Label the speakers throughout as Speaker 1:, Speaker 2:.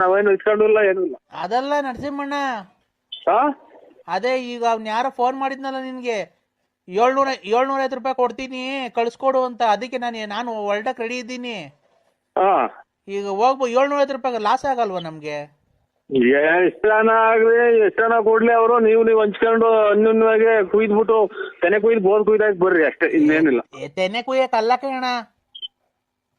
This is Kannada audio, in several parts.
Speaker 1: ನಾವೇನು ಇಟ್ಕೊಂಡಿಲ್ಲ ಏನೂ ಇಲ್ಲ.
Speaker 2: ಅದಲ್ಲ ನರಸಿಂಹಣ್ಣ.
Speaker 1: ಹಾ
Speaker 2: ಅದೇ ಈಗ ಅವ್ನ ಯಾರೋ ಫೋನ್ ಮಾಡಿದ್ನಲ್ಲ ನಿನ್ಗೆ. ಏಳ್ನೂರ ಏಳ್ನೂರ ಐವತ್ತು ರೂಪಾಯಿ ಕೊಡ್ತೀನಿ ಕಳಿಸ್ಕೊಡು ಅಂತ. ಅದಕ್ಕೆ ನಾನು ನಾನು ಹೊರಟಕ್ಕೆ ರೆಡಿ ಇದ್ದೀನಿ.
Speaker 1: ಹಾ
Speaker 2: ಈಗ ಹೋಗ್ಬೋ ಏಳ್ನೂರ ಐವತ್ತು ರೂಪಾಯಿ ಲಾಸ್ ಆಗಲ್ವಾ ನಮ್ಗೆ?
Speaker 1: ಎಷ್ಟು ಜನ ಆಗ್ಲಿ ಎಷ್ಟು ಜನ ಕೊಡ್ಲಿ ಅವರು? ನೀವು ನೀವು ಹಂಚ್ಕೊಂಡು ಅನ್ಯೂನ್ಯವಾಗಿ ಕುಯ್ದ್ಬಿಟ್ಟು ತೆನೆ ಕುಯ್ದು ಬೋರ್ ಕುಯ್ದಾಕ್ ಬರ್ರಿ ಅಷ್ಟೇ ಇನ್ನೇನಿಲ್ಲ.
Speaker 2: ತೆನೆ ಕುಯ್ಯಕ್ಕೆ ಅಲ್ಲ ಕಣ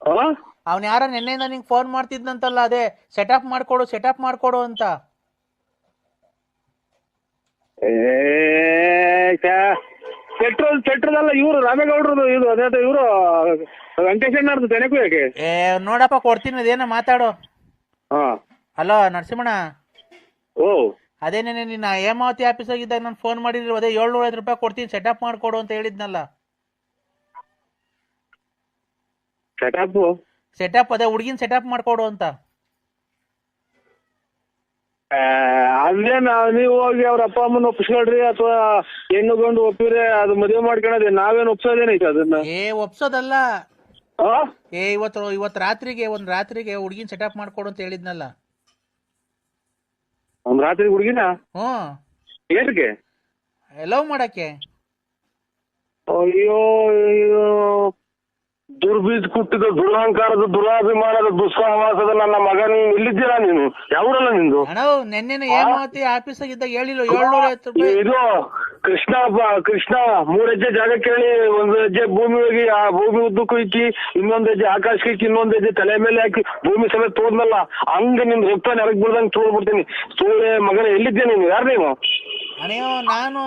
Speaker 1: ಹಾ
Speaker 2: ಅವ್ನು ಯಾರ ನಿನ್ನೆಯಿಂದ ನಿಂಗೆ ಫೋನ್ ಮಾಡ್ತಿದ್ನಂತಲ್ಲ ಅದೇ ಸೆಟಪ್ ಮಾಡ್ಕೊಡು ಸೆಟಪ್ ಮಾಡ್ಕೊಡು ಅಂತ.
Speaker 1: ಪೆಟ್ರೋಲ್ ಪೆಟ್ರೋಲ್ ಅಲ್ಲ ಇವರು ರಾಮೇಗೌಡ್ರದು ಇದು ಅದೇ ಇವರು ವೆಂಕಟೇಶಣ್ಣರ್ದು ತೆನೆ ಯಾಕೆ?
Speaker 2: ಏ ನೋಡಪ್ಪ ಕೊಡ್ತೀನಿ ಅದೇನ ಮಾತಾಡು.
Speaker 1: ಹಾ.
Speaker 2: ಹಲೋ ನರಸಿಂಹಣ್ಣ.
Speaker 1: ಓ.
Speaker 2: ಅದೇ ನೆನೆ ನಿನ್ನ ಹೇಮಾವತಿ ಆಫೀಸಾಗಿದ್ದಾಗ ನಾನು ಫೋನ್ ಮಾಡಿದ್ರು ಅದೇ ಏಳ್ನೂರ ಐದು ರೂಪಾಯಿ ಕೊಡ್ತೀನಿ ಸೆಟಪ್ ಮಾಡ್ಕೊಡು ಅಂತ ಹೇಳಿದ್ನಲ್ಲ.
Speaker 1: ಸೆಟಪ್
Speaker 2: ಸೆಟಪ್ ಅದೇ ಹುಡುಗಿನ ಸೆಟಪ್ ಮಾಡ್ಕೊಡು ಅಂತ.
Speaker 1: ಅದೇನ ನೀವು ಹೋಗಿ ಅವ್ರ ಅಪ್ಪ ಅಮ್ಮನ ಒಪ್ಪಿಸ್ಕೊಳ್ರಿ ಅಥವಾ ಹೆಣ್ಣು ಗಂಡು ಒಪ್ಪಿದ್ರೆ ಅದು ಮದುವೆ ಮಾಡ್ಕೊಳದೆ ನಾವೇನ್ ಒಪ್ಸೋದೇನೈತೆ ಅದನ್ನ?
Speaker 2: ಏ ಒಪ್ಸೋದಲ್ಲ.
Speaker 1: ಆ?
Speaker 2: ಏ ಇವತ್ತು ಇವತ್ತು ರಾತ್ರಿಗೆ ಒಂದ್ ರಾತ್ರಿಗೆ ಹುಡುಗಿನ ಸೆಟಪ್ ಮಾಡ್ಕೊಡು ಅಂತ ಹೇಳಿದ್ನಲ್ಲ.
Speaker 1: ಒಂದ್ ರಾತ್ರಿ ಹುಡುಗಿನ?
Speaker 2: ಹ್ಮ್
Speaker 1: ಏನಕ್ಕೆ?
Speaker 2: ಲವ್ ಮಾಡಕ್ಕೆ.
Speaker 1: ಅಯ್ಯೋ ಅಯ್ಯೋ. ದುರ್ಬೀಜ್ ಕುಟ್ಟಿದ ದುರಹಂಕಾರದ ದುರಾಭಿಮಾನದ ದುಸ್ಸಹವಾಸದ ನನ್ನ ಮಗ ಮಗನ ಇಲ್ಲಿದ್ದೀರಾ ನೀನು? ಯಾವ್ರಲ್ಲ ನಿಂದು?
Speaker 2: ಅಣ್ಣ ನೆನ್ನೆನ ಹೇಮಾವತಿ ಆಫೀಸಾಗಿದ್ದಾಗ ಹೇಳಿಲ್ಲ ಏಳ್ನೂರ ಐವತ್ತು ರೂಪಾಯಿ?
Speaker 1: ಇದು ಕೃಷ್ಣ ಕೃಷ್ಣ ಮೂರ್ ಹೆಜ್ಜೆ ಜಾಗ ಕೇಳಿ ಒಂದ್ ಹೆಜ್ಜೆ ಭೂಮಿ ಹೋಗಿ ಆ ಭೂಮಿ ಉದ್ದಕ್ಕೂ ಇಕ್ಕಿ ಇನ್ನೊಂದ್ ಹೆಜ್ಜೆ ಆಕಾಶಕ್ಕೆ ಇಕ್ಕಿ ಇನ್ನೊಂದ್ ಹೆಜ್ಜೆ ತಲೆ ಮೇಲೆ ಹಾಕಿ ಭೂಮಿ ಸಮೇತ ತೋದ್ನಲ್ಲ ಹಂಗ ನಿನ್ ರಕ್ತ ನೆರಗ್ ಬಿಡ್ದಂಗ್ ತೋಡ್ಬಿಡ್ತೀನಿ ಸೂಳೆ ಮಗನ ಎಲ್ಲಿದ್ದೆ ನೀನು? ಯಾರು
Speaker 2: ನೀವು? ನಾನು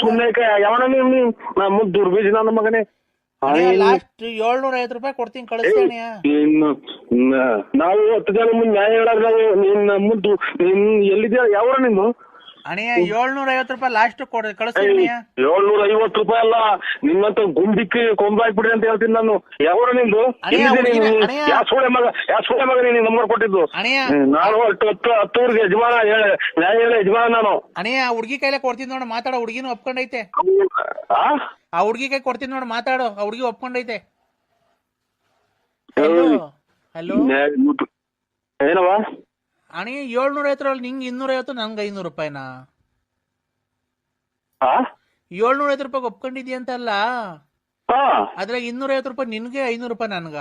Speaker 1: ಸುಮ್ಮನೆ ಯಾವನ ನೀವು ದುರ್ಬೀಜ ನನ್ನ ಮಗನೇ.
Speaker 2: ಲಾಸ್ಟ್ ಏಳ್ನೂರ ಐವತ್ತು ರೂಪಾಯಿ ಕೊಡ್ತೀನಿ ಕಳಿಸ್ತೀನಿ ಅಣ್ಣಯ್ಯ.
Speaker 1: ಇನ್ನು ನಾವು ಹತ್ತು ಜನ ಮುಂದೆ ನ್ಯಾಯ ಹೇಳಾರ ನಾವು ನಿನ್ನ ಮುಂದೆ ನಿನ್ ಎಲ್ಲಿದ್ಯಾ ಯಾವ ನಿಂದು
Speaker 2: ಅಣ್ಣಯ್ಯ ಏಳ್ನೂರ ಐವತ್ತು ರೂಪಾಯಿ ಲಾಸ್ಟ್ ಕೊಡ ಕಳಿಸ್ತೀನಿ.
Speaker 1: ಏಳ್ನೂರ ಐವತ್ತು ರೂಪಾಯಿ ಅಲ್ಲ ನಿಮ್ಮಂತ ಗುಂಡಿಕ್ಕಿ ಕೊಂಬಾಕ್ಬಿಡ್ರಿ ಅಂತ ಹೇಳ್ತೀನಿ ನಾನು. ಯಾವ ನಿಂದು? ಸೋಳೆ ಮಗ ಯಾ ಸೋಳೆ ಮಗ ನೀನು ನಂಬರ್ ಕೊಟ್ಟಿದ್ದು?
Speaker 2: ಅಣ್ಣಯ್ಯ.
Speaker 1: ಹ್ಮ್, ನಾನು ಹತ್ತು ಹತ್ತು ಹತ್ತೂರಿಗೆ ಯಜಮಾನ ಹೇಳ ನ್ಯಾಯ ಹೇಳ ಯಜಮಾನ ನಾನು.
Speaker 2: ಅಣ್ಣಯ್ಯ ಹುಡ್ಗಿ ಕೈಲೇ ಕೊಡ್ತೀನಿ ನೋಡು ಮಾತಾಡೋ ಹುಡ್ಗಿನೂ ಒಪ್ಕೊಂಡೈತೆ.
Speaker 1: ಆ?
Speaker 2: ಆ ಹುಡ್ಗಿ ಕೈ ಕೊಡ್ತೀನಿ ನೋಡು ಮಾತಾಡು ಆ ಹುಡ್ಗಿ ಒಪ್ಕೊಂಡೈತೆ. ಹಲೋ ಹಲೋ
Speaker 1: ನ್ಯಾಯ- ಏನವ
Speaker 2: ಅಣ್ಣಯ್ಯ ಏಳ್ನೂರ ಐವತ್ತರಲ್ಲಿ ನಿಂಗೆ ಇನ್ನೂರ ಐವತ್ತು ನಂಗೆ ಐನೂರು ರೂಪಾಯಿನ?
Speaker 1: ಆ?
Speaker 2: ಏಳ್ನೂರ ಐವತ್ತು ರೂಪಾಯಿ ಒಪ್ಕೊಂಡಿದ್ಯ ಅಂತಲ್ಲ?
Speaker 1: ಹಾ.
Speaker 2: ಅದ್ರಾಗ ಇನ್ನೂರ ಐವತ್ತು ರೂಪಾಯಿ ನಿನ್ಗೆ ಐನೂರು ರೂಪಾಯಿ ನನ್ಗ.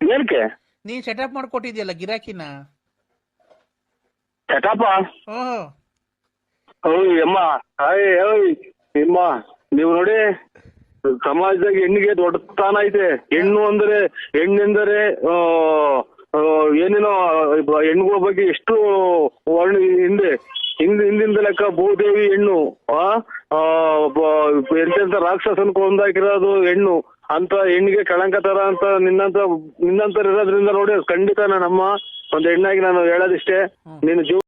Speaker 1: ಏನಕ್ಕೆ?
Speaker 2: ನೀನ್ ಸೆಟಪ್ ಮಾಡ್ಕೊಟ್ಟಿದ್ಯಲ್ಲ ಗಿರಾಕಿನ?
Speaker 1: ಸೆಟಪ್ ಅಮ್ಮ ನಿಮ್ಮ ನೀವು ನೋಡಿ ಸಮಾಜದಾಗ ಹೆಣ್ಣಿಗೆ ದೊಡ್ಡ ಸ್ಥಾನ ಐತೆ. ಹೆಣ್ಣು ಅಂದ್ರೆ ಹೆಣ್ಣೆಂದರೆ ಆ, ಏನೇನೋ ಹೆಣ್ಣುಗಳ ಬಗ್ಗೆ ಎಷ್ಟು ವರ್ಣ ಹಿಂದೆ ಹಿಂದ್ ಹಿಂದಿಂದ ಲೆಕ್ಕ ಭೂದೇವಿ ಹೆಣ್ಣು ಆ ಎಂತೆಂತ ರಾಕ್ಷಸನ್ ಕೊಂದಾಕಿರೋದು ಹೆಣ್ಣು ಅಂತ ಹೆಣ್ಣಿಗೆ ಕಳಂಕ ತರ ಅಂತ ನಿನ್ನಂತ ನಿನ್ನಂತರ ಇರೋದ್ರಿಂದ ನೋಡಿ ಖಂಡಿತ ನನ್ನಮ್ಮ ಒಂದು ಹೆಣ್ಣಾಗಿ ನಾನು ಹೇಳೋದಿಷ್ಟೇ. ನೀನು ಜೀವ